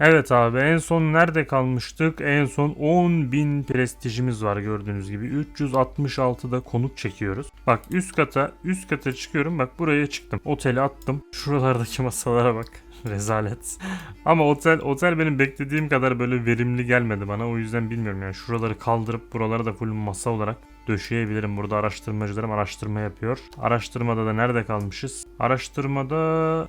Evet abi en son nerede kalmıştık? En son 10.000 prestijimiz var gördüğünüz gibi. 366'da konut çekiyoruz. Bak üst kata üst kata çıkıyorum. Bak buraya çıktım. Oteli attım. Şuralardaki masalara bak. Rezalet. Ama otel otel benim beklediğim kadar böyle verimli gelmedi bana. O yüzden bilmiyorum yani şuraları kaldırıp buraları da full masa olarak döşeyebilirim. Burada araştırmacılarım araştırma yapıyor. Araştırmada da nerede kalmışız? Araştırmada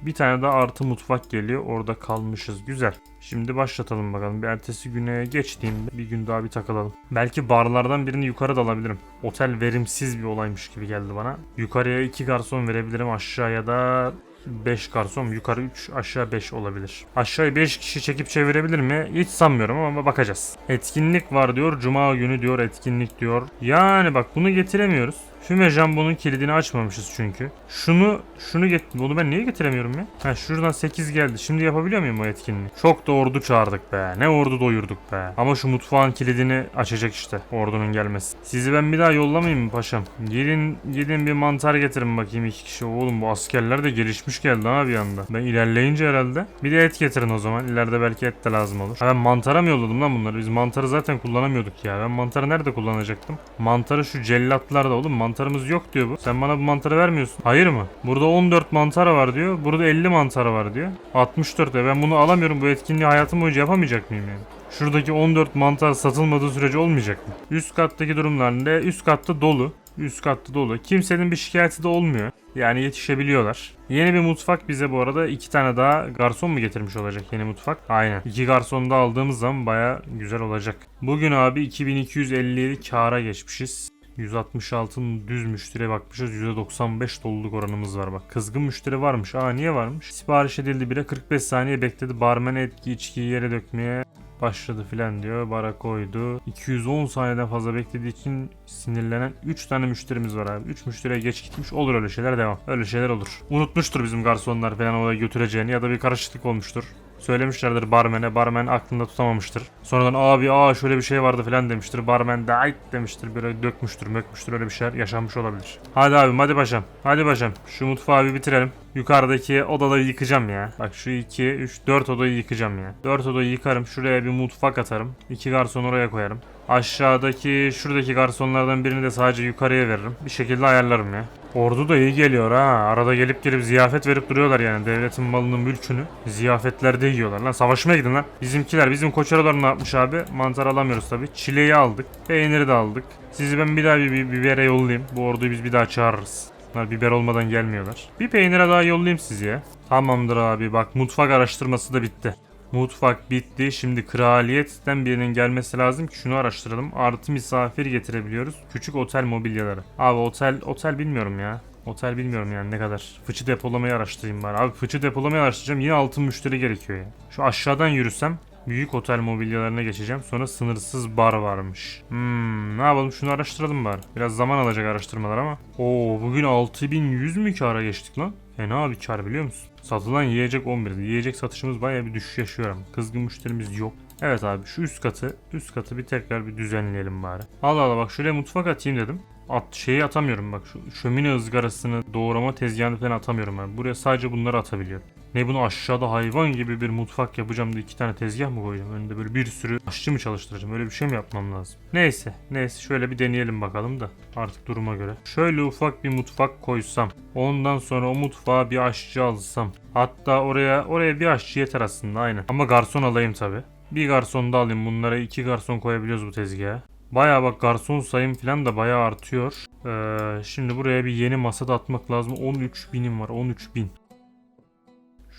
bir tane daha artı mutfak geliyor. Orada kalmışız. Güzel. Şimdi başlatalım bakalım. Bir ertesi güne geçtiğimde bir gün daha bir takılalım. Belki barlardan birini yukarı da alabilirim. Otel verimsiz bir olaymış gibi geldi bana. Yukarıya iki garson verebilirim. Aşağıya da 5 garson yukarı 3 aşağı 5 olabilir. Aşağıya 5 kişi çekip çevirebilir mi? Hiç sanmıyorum ama bakacağız. Etkinlik var diyor. Cuma günü diyor etkinlik diyor. Yani bak bunu getiremiyoruz. Füme jambonun kilidini açmamışız çünkü. Şunu şunu get bunu ben niye getiremiyorum ya? Ha şuradan 8 geldi. Şimdi yapabiliyor muyum o etkinliği? Çok da ordu çağırdık be. Ne ordu doyurduk be. Ama şu mutfağın kilidini açacak işte ordunun gelmesi. Sizi ben bir daha yollamayayım mı paşam? Gidin gidin bir mantar getirin bakayım iki kişi. Oğlum bu askerler de gelişmiş geldi ha bir anda. Ben ilerleyince herhalde. Bir de et getirin o zaman. İleride belki et de lazım olur. Ha ben mantara mı yolladım lan bunları? Biz mantarı zaten kullanamıyorduk ya. Ben mantarı nerede kullanacaktım? Mantarı şu cellatlarda oğlum. Mantarımız yok diyor bu. Sen bana bu mantarı vermiyorsun. Hayır mı? Burada 14 mantara var diyor. Burada 50 mantara var diyor. 64 de ben bunu alamıyorum. Bu etkinliği hayatım boyunca yapamayacak mıyım yani? Şuradaki 14 mantar satılmadığı sürece olmayacak mı? Üst kattaki durumlar ne? Üst katta dolu. Üst katta dolu. Kimsenin bir şikayeti de olmuyor. Yani yetişebiliyorlar. Yeni bir mutfak bize bu arada iki tane daha garson mu getirmiş olacak yeni mutfak? Aynen. İki garson da aldığımız zaman baya güzel olacak. Bugün abi 2257 kâra geçmişiz. 166'nın düz müşteriye bakmışız. %95 doluluk oranımız var bak. Kızgın müşteri varmış. Aa niye varmış? Sipariş edildi bire 45 saniye bekledi. Barmen etki içkiyi yere dökmeye başladı filan diyor. Bara koydu. 210 saniyeden fazla beklediği için sinirlenen 3 tane müşterimiz var abi. 3 müşteriye geç gitmiş. Olur öyle şeyler devam. Öyle şeyler olur. Unutmuştur bizim garsonlar falan oraya götüreceğini ya da bir karışıklık olmuştur. Söylemişlerdir barmene. Barmen aklında tutamamıştır. Sonradan abi aa şöyle bir şey vardı falan demiştir. Barmen de ait demiştir. Böyle dökmüştür mökmüştür öyle bir şeyler yaşanmış olabilir. Hadi abim hadi paşam. Hadi paşam. Şu mutfağı bir bitirelim. Yukarıdaki odaları yıkacağım ya. Bak şu 2, 3, 4 odayı yıkacağım ya. 4 odayı yıkarım. Şuraya bir mutfak atarım. 2 garson oraya koyarım. Aşağıdaki şuradaki garsonlardan birini de sadece yukarıya veririm. Bir şekilde ayarlarım ya. Ordu da iyi geliyor ha. Arada gelip gelip ziyafet verip duruyorlar yani. Devletin malını mülkünü ziyafetlerde yiyorlar lan. Savaşmaya gidin lan. Bizimkiler bizim koçeralar ne yapmış abi? Mantar alamıyoruz tabi. Çileği aldık. Peyniri de aldık. Sizi ben bir daha bir, bir bibere yollayayım. Bu orduyu biz bir daha çağırırız. Bunlar biber olmadan gelmiyorlar. Bir peynire daha yollayayım sizi ya. Tamamdır abi bak mutfak araştırması da bitti. Mutfak bitti. Şimdi kraliyetten birinin gelmesi lazım ki şunu araştıralım. Artı misafir getirebiliyoruz. Küçük otel mobilyaları. Abi otel otel bilmiyorum ya. Otel bilmiyorum yani ne kadar. Fıçı depolamayı araştırayım bari. Abi fıçı depolamayı araştıracağım. Yine altın müşteri gerekiyor ya. Şu aşağıdan yürüsem büyük otel mobilyalarına geçeceğim. Sonra sınırsız bar varmış. Hmm, ne yapalım şunu araştıralım bari. Biraz zaman alacak araştırmalar ama. Oo bugün 6100 mü kâra geçtik lan? Fena bir kar biliyor musun? Satılan yiyecek 11'di. Yiyecek satışımız bayağı bir düşüş yaşıyor ama. Kızgın müşterimiz yok. Evet abi şu üst katı üst katı bir tekrar bir düzenleyelim bari. Allah Allah bak şuraya mutfak atayım dedim. At şeyi atamıyorum bak şu şömine ızgarasını doğrama tezgahını falan atamıyorum ben. Buraya sadece bunları atabiliyorum. Ne bunu aşağıda hayvan gibi bir mutfak yapacağım da iki tane tezgah mı koyacağım? Önünde böyle bir sürü aşçı mı çalıştıracağım? Öyle bir şey mi yapmam lazım? Neyse neyse şöyle bir deneyelim bakalım da artık duruma göre. Şöyle ufak bir mutfak koysam. Ondan sonra o mutfağa bir aşçı alsam. Hatta oraya oraya bir aşçı yeter aslında aynen. Ama garson alayım tabi. Bir garson da alayım. Bunlara iki garson koyabiliyoruz bu tezgaha. Baya bak garson sayım falan da baya artıyor. Ee, şimdi buraya bir yeni masa da atmak lazım. 13 binim var 13 bin.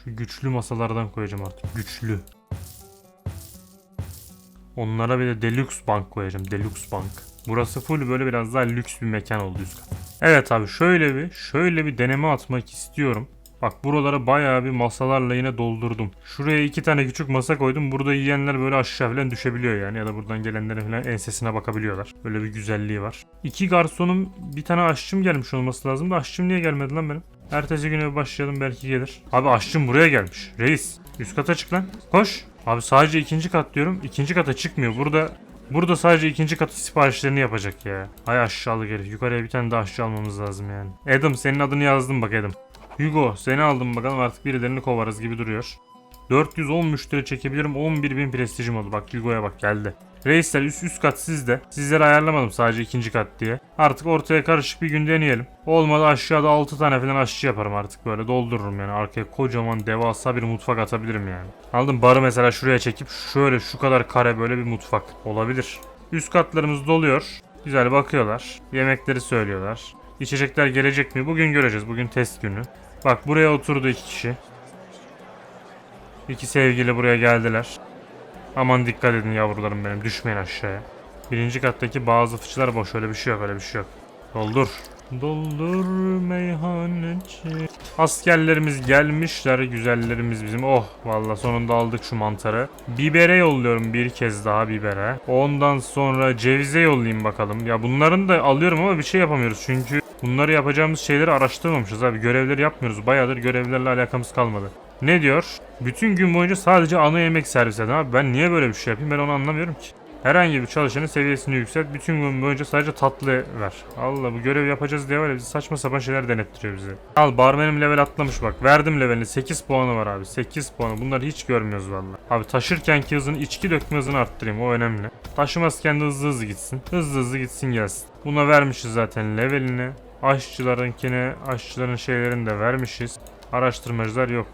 Şu güçlü masalardan koyacağım artık. Güçlü. Onlara bir de deluxe bank koyacağım. Deluxe bank. Burası full böyle biraz daha lüks bir mekan oldu üst kat. Evet abi şöyle bir şöyle bir deneme atmak istiyorum. Bak buraları bayağı bir masalarla yine doldurdum. Şuraya iki tane küçük masa koydum. Burada yiyenler böyle aşağı falan düşebiliyor yani. Ya da buradan gelenlerin falan ensesine bakabiliyorlar. Böyle bir güzelliği var. İki garsonum bir tane aşçım gelmiş olması lazım da aşçım niye gelmedi lan benim? Ertesi güne başlayalım belki gelir. Abi aşçım buraya gelmiş. Reis üst kata çık lan. Koş. Abi sadece ikinci kat diyorum. İkinci kata çıkmıyor. Burada Burada sadece ikinci katı siparişlerini yapacak ya. Hay aşağılık herif. Yukarıya bir tane daha aşçı almamız lazım yani. Adam senin adını yazdım bak Adam. Hugo seni aldım bakalım artık birilerini kovarız gibi duruyor. 410 müşteri çekebilirim. 11.000 prestijim oldu. Bak Yugo'ya bak geldi. Reisler üst üst kat sizde. Sizleri ayarlamadım sadece ikinci kat diye. Artık ortaya karışık bir gün deneyelim. Olmadı aşağıda 6 tane falan aşçı yaparım artık böyle doldururum yani. Arkaya kocaman devasa bir mutfak atabilirim yani. Aldım barı mesela şuraya çekip şöyle şu kadar kare böyle bir mutfak olabilir. Üst katlarımız doluyor. Güzel bakıyorlar. Yemekleri söylüyorlar. İçecekler gelecek mi? Bugün göreceğiz. Bugün test günü. Bak buraya oturdu iki kişi. İki sevgili buraya geldiler. Aman dikkat edin yavrularım benim. Düşmeyin aşağıya. Birinci kattaki bazı fıçılar boş. Öyle bir şey yok. Öyle bir şey yok. Doldur. Doldur meyhaneci. Askerlerimiz gelmişler. Güzellerimiz bizim. Oh valla sonunda aldık şu mantarı. Bibere yolluyorum bir kez daha bibere. Ondan sonra cevize yollayayım bakalım. Ya bunların da alıyorum ama bir şey yapamıyoruz. Çünkü bunları yapacağımız şeyleri araştırmamışız abi. Görevleri yapmıyoruz. Bayağıdır görevlerle alakamız kalmadı. Ne diyor? Bütün gün boyunca sadece ana yemek servis edin abi. Ben niye böyle bir şey yapayım ben onu anlamıyorum ki. Herhangi bir çalışanın seviyesini yükselt. Bütün gün boyunca sadece tatlı ver. Allah bu görev yapacağız diye var ya bizi saçma sapan şeyler denettiriyor bize. Al barmenim level atlamış bak. Verdim levelini 8 puanı var abi. 8 puanı. Bunları hiç görmüyoruz valla. Abi taşırkenki hızını içki dökme hızını arttırayım. O önemli. Taşımazken de hızlı hızlı gitsin. Hızlı hızlı gitsin gelsin. Buna vermişiz zaten levelini. Aşçılarınkine, aşçıların şeylerini de vermişiz. Araştırmacılar yok.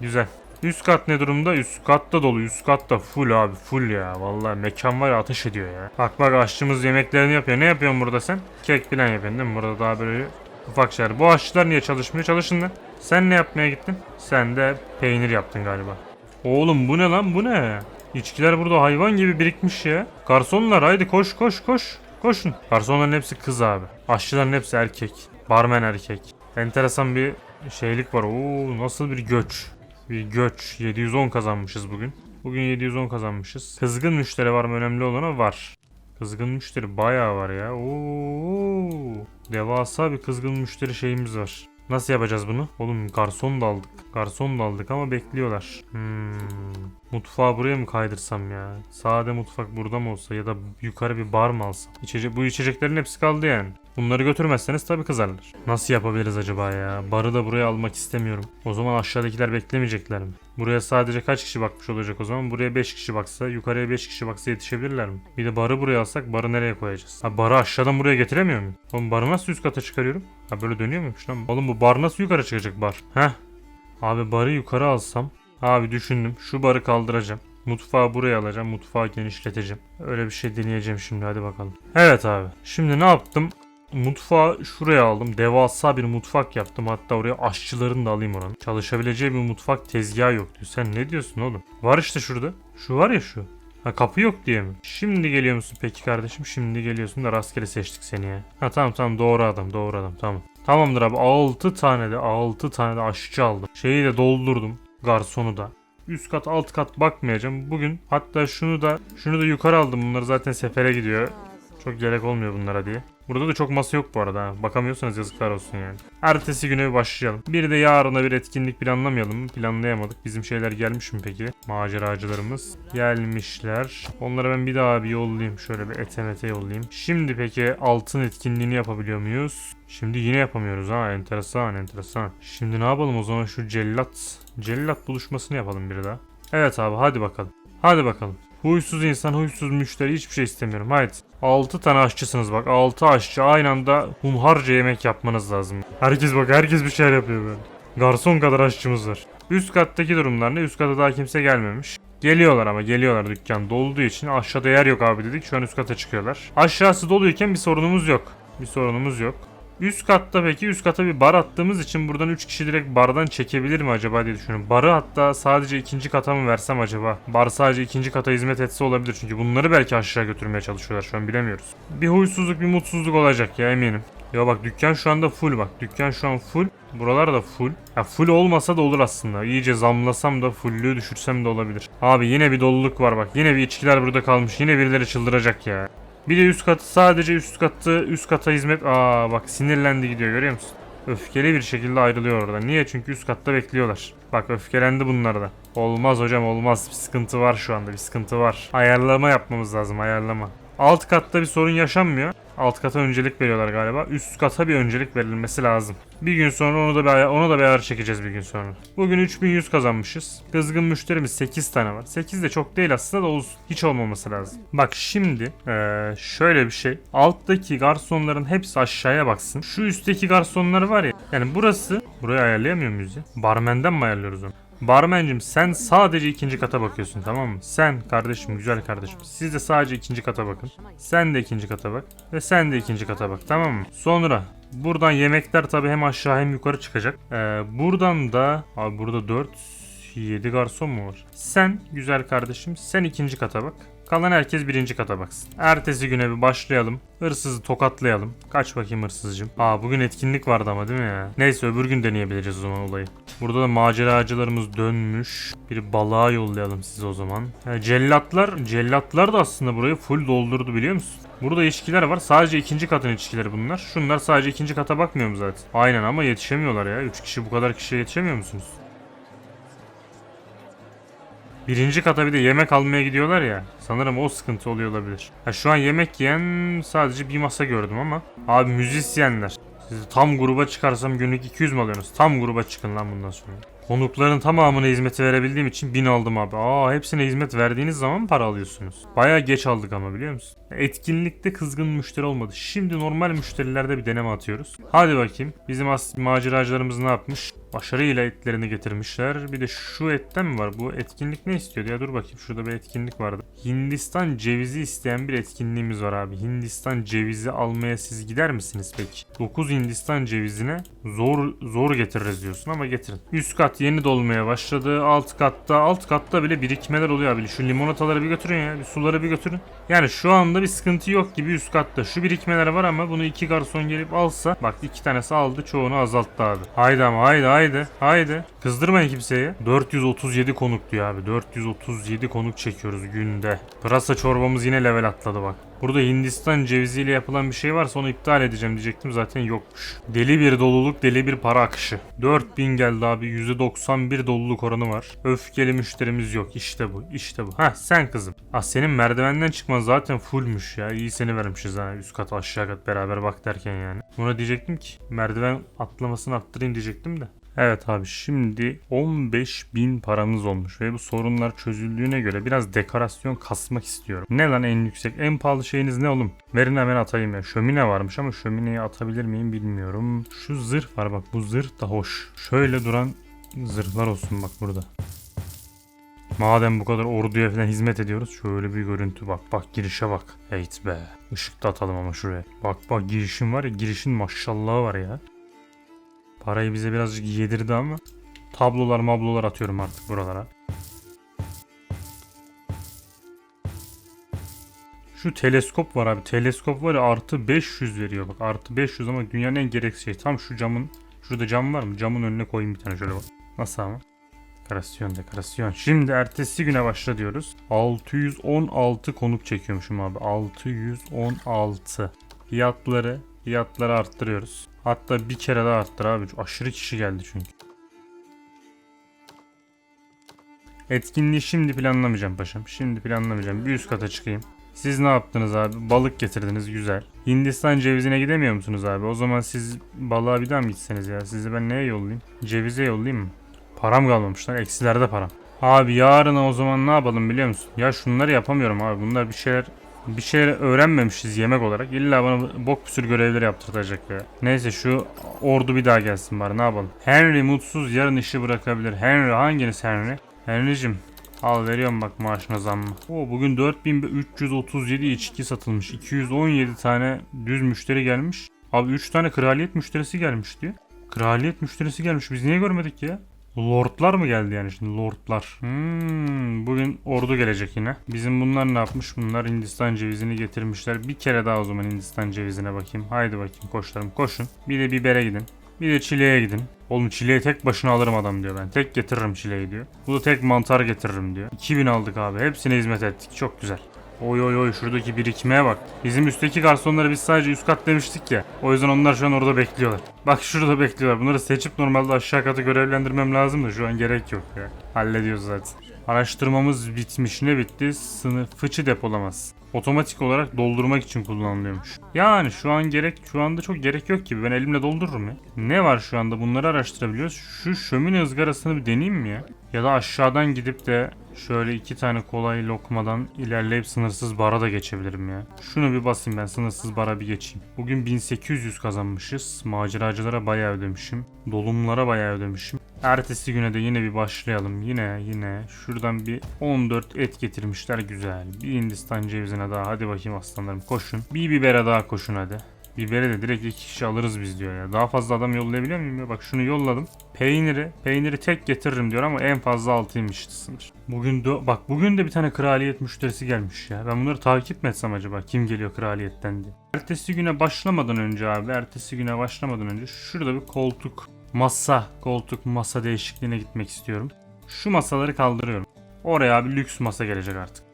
Güzel. Üst kat ne durumda? Üst katta dolu. Üst katta full abi. Full ya. Vallahi mekan var ya ateş ediyor ya. Bak bak aşçımız yemeklerini yapıyor. Ne yapıyorsun burada sen? Kek falan yapıyorsun değil mi? Burada daha böyle ufak şeyler. Bu aşçılar niye çalışmıyor? Çalışın lan. Sen ne yapmaya gittin? Sen de peynir yaptın galiba. Oğlum bu ne lan? Bu ne? İçkiler burada hayvan gibi birikmiş ya. Garsonlar haydi koş koş koş. Koşun. Garsonların hepsi kız abi. Aşçıların hepsi erkek. Barmen erkek. Enteresan bir şeylik var. Oo nasıl bir göç. Bir göç. 710 kazanmışız bugün. Bugün 710 kazanmışız. Kızgın müşteri var mı önemli olana var. Kızgın müşteri bayağı var ya. Oo. Devasa bir kızgın müşteri şeyimiz var. Nasıl yapacağız bunu? Oğlum garson da aldık. Garson da aldık ama bekliyorlar. Hmm. Mutfağı buraya mı kaydırsam ya? Sade mutfak burada mı olsa ya da yukarı bir bar mı alsam? İçecek, bu içeceklerin hepsi kaldı yani. Bunları götürmezseniz tabii kızarlar. Nasıl yapabiliriz acaba ya? Barı da buraya almak istemiyorum. O zaman aşağıdakiler beklemeyecekler mi? Buraya sadece kaç kişi bakmış olacak o zaman? Buraya 5 kişi baksa, yukarıya 5 kişi baksa yetişebilirler mi? Bir de barı buraya alsak barı nereye koyacağız? Ha barı aşağıdan buraya getiremiyor muyum? Oğlum barı nasıl üst kata çıkarıyorum? Ha böyle dönüyor muymuş lan? Oğlum bu bar nasıl yukarı çıkacak bar? Heh. Abi barı yukarı alsam. Abi düşündüm. Şu barı kaldıracağım. Mutfağı buraya alacağım. Mutfağı genişleteceğim. Öyle bir şey deneyeceğim şimdi hadi bakalım. Evet abi. Şimdi ne yaptım? Mutfağı şuraya aldım. Devasa bir mutfak yaptım. Hatta oraya aşçılarını da alayım oranın. Çalışabileceği bir mutfak tezgahı yok diyor. Sen ne diyorsun oğlum? Var işte şurada. Şu var ya şu. Ha kapı yok diye mi? Şimdi geliyor musun peki kardeşim? Şimdi geliyorsun da rastgele seçtik seni ya. Ha tamam tamam doğru adam doğru adam tamam. Tamamdır abi 6 tane de 6 tane de aşçı aldım. Şeyi de doldurdum. Garsonu da. Üst kat alt kat bakmayacağım. Bugün hatta şunu da şunu da yukarı aldım. Bunlar zaten sefere gidiyor. Çok gerek olmuyor bunlara diye. Burada da çok masa yok bu arada. Bakamıyorsanız yazıklar olsun yani. Ertesi güne başlayalım. Bir de yarına bir etkinlik planlamayalım? Planlayamadık. Bizim şeyler gelmiş mi peki? Maceracılarımız gelmişler. Onlara ben bir daha bir yollayayım. Şöyle bir etemete yollayayım. Şimdi peki altın etkinliğini yapabiliyor muyuz? Şimdi yine yapamıyoruz ha. Enteresan enteresan. Şimdi ne yapalım o zaman şu cellat. Cellat buluşmasını yapalım bir daha. Evet abi hadi bakalım. Hadi bakalım. Huysuz insan, huysuz müşteri hiçbir şey istemiyorum. Haydi. 6 tane aşçısınız bak. 6 aşçı aynı anda hunharca yemek yapmanız lazım. Herkes bak herkes bir şeyler yapıyor böyle. Garson kadar aşçımız var. Üst kattaki durumlar ne? Üst kata daha kimse gelmemiş. Geliyorlar ama geliyorlar dükkan dolduğu için aşağıda yer yok abi dedik. Şu an üst kata çıkıyorlar. Aşağısı doluyken bir sorunumuz yok. Bir sorunumuz yok. Üst katta peki üst kata bir bar attığımız için buradan 3 kişi direkt bardan çekebilir mi acaba diye düşünüyorum. Barı hatta sadece ikinci kata mı versem acaba? Bar sadece ikinci kata hizmet etse olabilir çünkü bunları belki aşağı götürmeye çalışıyorlar şu an bilemiyoruz. Bir huysuzluk bir mutsuzluk olacak ya eminim. Ya bak dükkan şu anda full bak. Dükkan şu an full. Buralar da full. Ya full olmasa da olur aslında. İyice zamlasam da fullüğü düşürsem de olabilir. Abi yine bir doluluk var bak. Yine bir içkiler burada kalmış. Yine birileri çıldıracak ya. Bir de üst katı sadece üst katı üst kata hizmet. Aa bak sinirlendi gidiyor görüyor musun? Öfkeli bir şekilde ayrılıyor orada. Niye? Çünkü üst katta bekliyorlar. Bak öfkelendi bunlar da. Olmaz hocam olmaz. Bir sıkıntı var şu anda. Bir sıkıntı var. Ayarlama yapmamız lazım ayarlama. Alt katta bir sorun yaşanmıyor. Alt kata öncelik veriyorlar galiba. Üst kata bir öncelik verilmesi lazım. Bir gün sonra onu da bir ona da bir ayar çekeceğiz bir gün sonra. Bugün 3100 kazanmışız. Kızgın müşterimiz 8 tane var. 8 de çok değil aslında da olsun. Hiç olmaması lazım. Bak şimdi eee, şöyle bir şey. Alttaki garsonların hepsi aşağıya baksın. Şu üstteki garsonlar var ya. Yani burası. Burayı ayarlayamıyor muyuz ya? Barmenden mi ayarlıyoruz onu? Barmencim sen sadece ikinci kata bakıyorsun tamam mı? Sen kardeşim güzel kardeşim. Siz de sadece ikinci kata bakın. Sen de ikinci kata bak. Ve sen de ikinci kata bak tamam mı? Sonra buradan yemekler tabi hem aşağı hem yukarı çıkacak. Ee, buradan da abi burada 4 7 garson mu var? Sen güzel kardeşim sen ikinci kata bak. Kalan herkes birinci kata baksın. Ertesi güne bir başlayalım. Hırsızı tokatlayalım. Kaç bakayım hırsızcım. Aa bugün etkinlik vardı ama değil mi ya? Neyse öbür gün deneyebiliriz o zaman olayı. Burada da maceracılarımız dönmüş. Bir balığa yollayalım sizi o zaman. Ha, cellatlar, cellatlar da aslında burayı full doldurdu biliyor musun? Burada içkiler var. Sadece ikinci katın içkileri bunlar. Şunlar sadece ikinci kata bakmıyor mu zaten? Aynen ama yetişemiyorlar ya. Üç kişi bu kadar kişiye yetişemiyor musunuz? Birinci kata bir de yemek almaya gidiyorlar ya. Sanırım o sıkıntı oluyor olabilir. Ha, şu an yemek yiyen sadece bir masa gördüm ama. Abi müzisyenler. Sizi tam gruba çıkarsam günlük 200 mü alıyorsunuz? Tam gruba çıkın lan bundan sonra. Konukların tamamına hizmeti verebildiğim için 1000 aldım abi. Aa hepsine hizmet verdiğiniz zaman para alıyorsunuz. Baya geç aldık ama biliyor musun? Etkinlikte kızgın müşteri olmadı. Şimdi normal müşterilerde bir deneme atıyoruz. Hadi bakayım. Bizim as maceracılarımız ne yapmış? Başarıyla etlerini getirmişler. Bir de şu etten mi var? Bu etkinlik ne istiyordu ya? Dur bakayım. Şurada bir etkinlik vardı. Hindistan cevizi isteyen bir etkinliğimiz var abi. Hindistan cevizi almaya siz gider misiniz peki? 9 Hindistan cevizine zor zor getiririz diyorsun ama getirin. Üst kat yeni dolmaya başladı. Alt katta alt katta bile birikmeler oluyor abi. Şu limonataları bir götürün ya. Bir suları bir götürün. Yani şu anda bir sıkıntı yok gibi üst katta. Şu birikmeler var ama bunu iki garson gelip alsa. Bak iki tanesi aldı çoğunu azalttı abi. Haydi ama haydi haydi. Haydi. Kızdırmayın kimseyi. 437 konuk diyor abi. 437 konuk çekiyoruz günde. Pırasa çorbamız yine level atladı bak. Burada Hindistan ceviziyle yapılan bir şey varsa onu iptal edeceğim diyecektim zaten yokmuş. Deli bir doluluk deli bir para akışı. 4000 geldi abi %91 doluluk oranı var. Öfkeli müşterimiz yok işte bu işte bu. Ha sen kızım. Ah senin merdivenden çıkman zaten fullmüş ya. İyi seni vermişiz ha üst kat aşağı kat beraber bak derken yani. Buna diyecektim ki merdiven atlamasını arttırayım diyecektim de. Evet abi şimdi 15.000 paramız olmuş ve bu sorunlar çözüldüğüne göre biraz dekorasyon kasmak istiyorum. Ne lan en yüksek en pahalı şeyiniz ne oğlum? Verin hemen atayım ya. Şömine varmış ama şömineyi atabilir miyim bilmiyorum. Şu zırh var bak bu zırh da hoş. Şöyle duran zırhlar olsun bak burada. Madem bu kadar orduya falan hizmet ediyoruz şöyle bir görüntü bak bak girişe bak. Heyt be. Işık da atalım ama şuraya. Bak bak girişin var ya girişin maşallahı var ya. Parayı bize birazcık yedirdi ama tablolar mablolar atıyorum artık buralara. Şu teleskop var abi. Teleskop var ya artı 500 veriyor bak. Artı 500 ama dünyanın en gereksiz şeyi. Tam şu camın şurada cam var mı? Camın önüne koyayım bir tane şöyle bak. Nasıl ama? Dekorasyon dekorasyon. Şimdi ertesi güne başla diyoruz. 616 konuk çekiyormuşum abi. 616. Fiyatları fiyatları arttırıyoruz. Hatta bir kere daha arttır abi. Aşırı kişi geldi çünkü. Etkinliği şimdi planlamayacağım paşam. Şimdi planlamayacağım. Bir üst kata çıkayım. Siz ne yaptınız abi? Balık getirdiniz güzel. Hindistan cevizine gidemiyor musunuz abi? O zaman siz balığa bir daha mı gitseniz ya? Sizi ben neye yollayayım? Cevize yollayayım mı? Param kalmamış lan. Eksilerde param. Abi yarına o zaman ne yapalım biliyor musun? Ya şunları yapamıyorum abi. Bunlar bir şeyler bir şeyler öğrenmemişiz yemek olarak. İlla bana bok bir sürü görevleri yaptırtacak ya. Neyse şu ordu bir daha gelsin bari ne yapalım. Henry mutsuz yarın işi bırakabilir. Henry hanginiz Henry? Henry'cim al veriyorum bak maaşına zammı. Oo, bugün 4337 içki satılmış. 217 tane düz müşteri gelmiş. Abi 3 tane kraliyet müşterisi gelmiş diyor. Kraliyet müşterisi gelmiş. Biz niye görmedik ya? Lordlar mı geldi yani şimdi lordlar? Hmm, bugün ordu gelecek yine. Bizim bunlar ne yapmış? Bunlar Hindistan cevizini getirmişler. Bir kere daha o zaman Hindistan cevizine bakayım. Haydi bakayım koçlarım koşun. Bir de bibere gidin. Bir de çileğe gidin. Oğlum çileği tek başına alırım adam diyor ben. Tek getiririm çileği diyor. Bu da tek mantar getiririm diyor. 2000 aldık abi. Hepsine hizmet ettik. Çok güzel. Oy oy oy şuradaki birikmeye bak. Bizim üstteki garsonları biz sadece üst kat demiştik ya. O yüzden onlar şu an orada bekliyorlar. Bak şurada bekliyorlar. Bunları seçip normalde aşağı katı görevlendirmem lazım da şu an gerek yok ya. Hallediyoruz zaten. Araştırmamız bitmiş. Ne bitti? Sınıf fıçı depolamaz. Otomatik olarak doldurmak için kullanılıyormuş. Yani şu an gerek şu anda çok gerek yok gibi. Ben elimle doldururum ya. Ne var şu anda bunları araştırabiliyoruz. Şu şömine ızgarasını bir deneyeyim mi ya? Ya da aşağıdan gidip de şöyle iki tane kolay lokmadan ilerleyip sınırsız bara da geçebilirim ya. Şunu bir basayım ben sınırsız bara bir geçeyim. Bugün 1800 kazanmışız. Maceracılara bayağı ödemişim. Dolumlara bayağı ödemişim. Ertesi güne de yine bir başlayalım. Yine yine şuradan bir 14 et getirmişler güzel. Bir Hindistan cevizine daha hadi bakayım aslanlarım koşun. Bir bibere daha koşun hadi. Biberi de direkt iki kişi alırız biz diyor ya. Daha fazla adam yollayabiliyor muyum ya? Bak şunu yolladım. Peyniri, peyniri tek getiririm diyor ama en fazla altıymış işte sınır. Bugün de, bak bugün de bir tane kraliyet müşterisi gelmiş ya. Ben bunları takip mi etsem acaba? Kim geliyor kraliyetten diye. Ertesi güne başlamadan önce abi, ertesi güne başlamadan önce şurada bir koltuk, masa, koltuk, masa değişikliğine gitmek istiyorum. Şu masaları kaldırıyorum. Oraya abi lüks masa gelecek artık.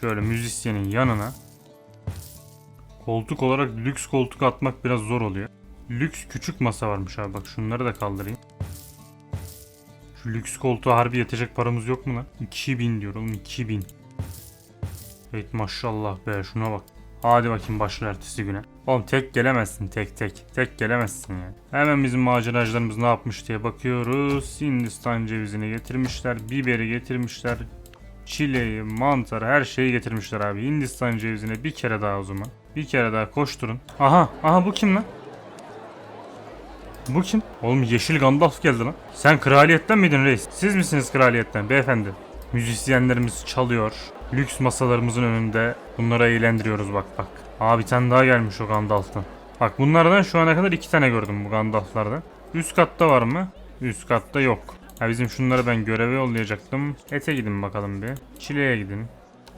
Şöyle müzisyenin yanına Koltuk olarak lüks koltuk atmak biraz zor oluyor. Lüks küçük masa varmış abi bak şunları da kaldırayım. Şu lüks koltuğa harbi yetecek paramız yok mu lan? 2000 diyor oğlum 2000. Evet maşallah be şuna bak. Hadi bakayım başla ertesi güne. Oğlum tek gelemezsin tek tek. Tek gelemezsin yani. Hemen bizim maceracılarımız ne yapmış diye bakıyoruz. Hindistan cevizini getirmişler. Biberi getirmişler. Çileği, mantarı her şeyi getirmişler abi. Hindistan cevizine bir kere daha o zaman. Bir kere daha koşturun. Aha, aha bu kim lan? Bu kim? Oğlum yeşil Gandalf geldi lan. Sen kraliyetten miydin reis? Siz misiniz kraliyetten beyefendi? Müzisyenlerimiz çalıyor. Lüks masalarımızın önünde bunları eğlendiriyoruz bak bak. Aa bir tane daha gelmiş o Gandalf'tan. Bak bunlardan şu ana kadar iki tane gördüm bu Gandalf'lardan. Üst katta var mı? Üst katta yok. Ha bizim şunları ben göreve yollayacaktım. Ete gidin bakalım bir. Çile'ye gidin.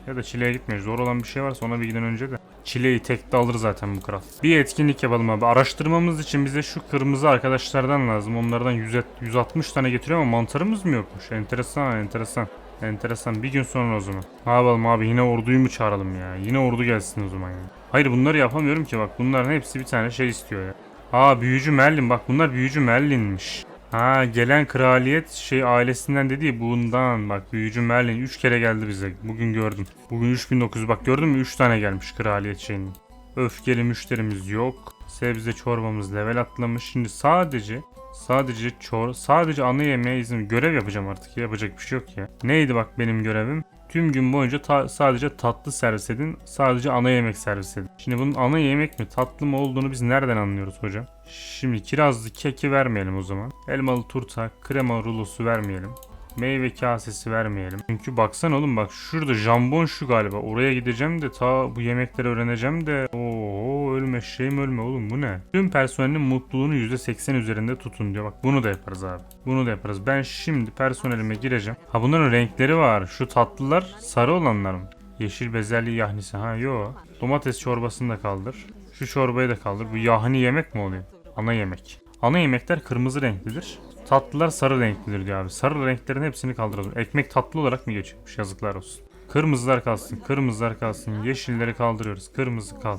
Ya da Çile'ye gitmeyiz. Zor olan bir şey varsa ona bir giden önce de. Çile'yi tek de alır zaten bu kral. Bir etkinlik yapalım abi. Araştırmamız için bize şu kırmızı arkadaşlardan lazım. Onlardan 100, 160 tane getiriyor ama mantarımız mı yokmuş? Enteresan enteresan. Enteresan. Bir gün sonra o zaman. Ne yapalım abi yine orduyu mu çağıralım ya? Yine ordu gelsin o zaman ya. Hayır bunları yapamıyorum ki bak. Bunların hepsi bir tane şey istiyor ya. Aa büyücü Merlin bak bunlar büyücü Merlin'miş. Ha gelen kraliyet şey ailesinden dediği bundan bak büyücü Merlin 3 kere geldi bize bugün gördüm. Bugün 3900 bak gördün mü 3 tane gelmiş kraliyet şeyinin. Öfkeli müşterimiz yok. Sebze çorbamız level atlamış. Şimdi sadece sadece çor sadece ana yemeğe izin görev yapacağım artık yapacak bir şey yok ya. Neydi bak benim görevim? Tüm gün boyunca ta- sadece tatlı servis edin. Sadece ana yemek servis edin. Şimdi bunun ana yemek mi tatlı mı olduğunu biz nereden anlıyoruz hocam? Şimdi kirazlı keki vermeyelim o zaman. Elmalı turta, krema rulosu vermeyelim. Meyve kasesi vermeyelim. Çünkü baksana oğlum bak şurada jambon şu galiba. Oraya gideceğim de ta bu yemekleri öğreneceğim de. Oo ölme şeyim ölme oğlum bu ne? Tüm personelin mutluluğunu %80 üzerinde tutun diyor. Bak bunu da yaparız abi. Bunu da yaparız. Ben şimdi personelime gireceğim. Ha bunların renkleri var. Şu tatlılar sarı olanlar mı? Yeşil bezelye yahnisi. Ha yo. Domates çorbasını da kaldır. Şu çorbayı da kaldır. Bu yahni yemek mi oluyor? Ana yemek. Ana yemekler kırmızı renklidir. Tatlılar sarı renklidir diyor abi. Sarı renklerin hepsini kaldıralım. Ekmek tatlı olarak mı geçiyormuş? Yazıklar olsun. Kırmızılar kalsın. Kırmızılar kalsın. Yeşilleri kaldırıyoruz. Kırmızı kal.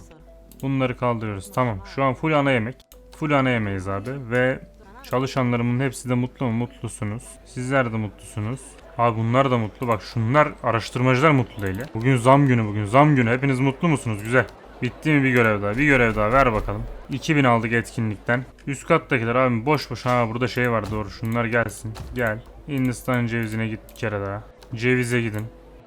Bunları kaldırıyoruz. Tamam. Şu an full ana yemek. Full ana yemeyiz abi. Ve çalışanlarımın hepsi de mutlu mu? Mutlusunuz. Sizler de mutlusunuz. Abi bunlar da mutlu. Bak şunlar araştırmacılar mutlu değil. Bugün zam günü bugün. Zam günü. Hepiniz mutlu musunuz? Güzel. Bitti mi bir görev daha? Bir görev daha ver bakalım. 2000 aldık etkinlikten. Üst kattakiler abi boş boş. Ha burada şey var doğru. Şunlar gelsin. Gel. Hindistan cevizine git bir kere daha. Cevize gidin.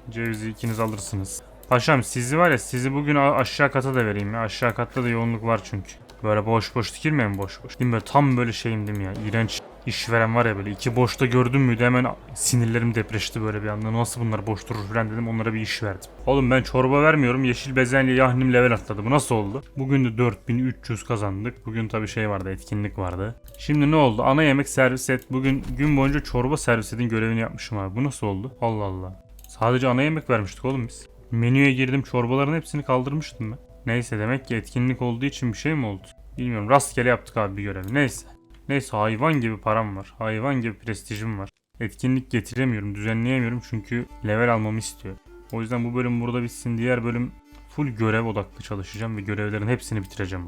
Cevizi ikiniz alırsınız. Paşam sizi var ya sizi bugün aşağı kata da vereyim ya. Aşağı katta da yoğunluk var çünkü. Böyle boş boş dikilmeyin boş boş. Değil mi? Böyle tam böyle şeyimdim ya. İğrenç işveren var ya böyle iki boşta gördüm müydü hemen sinirlerim depreşti böyle bir anda. Nasıl bunlar boş durur falan dedim onlara bir iş verdim. Oğlum ben çorba vermiyorum yeşil bezelye yahnim level atladı. Bu nasıl oldu? Bugün de 4300 kazandık. Bugün tabii şey vardı etkinlik vardı. Şimdi ne oldu? Ana yemek servis et. Bugün gün boyunca çorba servis edin görevini yapmışım abi. Bu nasıl oldu? Allah Allah. Sadece ana yemek vermiştik oğlum biz. Menüye girdim çorbaların hepsini kaldırmıştım ben. Neyse demek ki etkinlik olduğu için bir şey mi oldu? Bilmiyorum rastgele yaptık abi bir görevi. Neyse. Neyse hayvan gibi param var. Hayvan gibi prestijim var. Etkinlik getiremiyorum, düzenleyemiyorum çünkü level almamı istiyor. O yüzden bu bölüm burada bitsin. Diğer bölüm full görev odaklı çalışacağım ve görevlerin hepsini bitireceğim.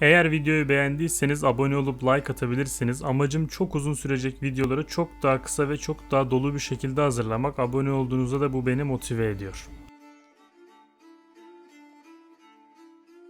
Eğer videoyu beğendiyseniz abone olup like atabilirsiniz. Amacım çok uzun sürecek videoları çok daha kısa ve çok daha dolu bir şekilde hazırlamak. Abone olduğunuzda da bu beni motive ediyor.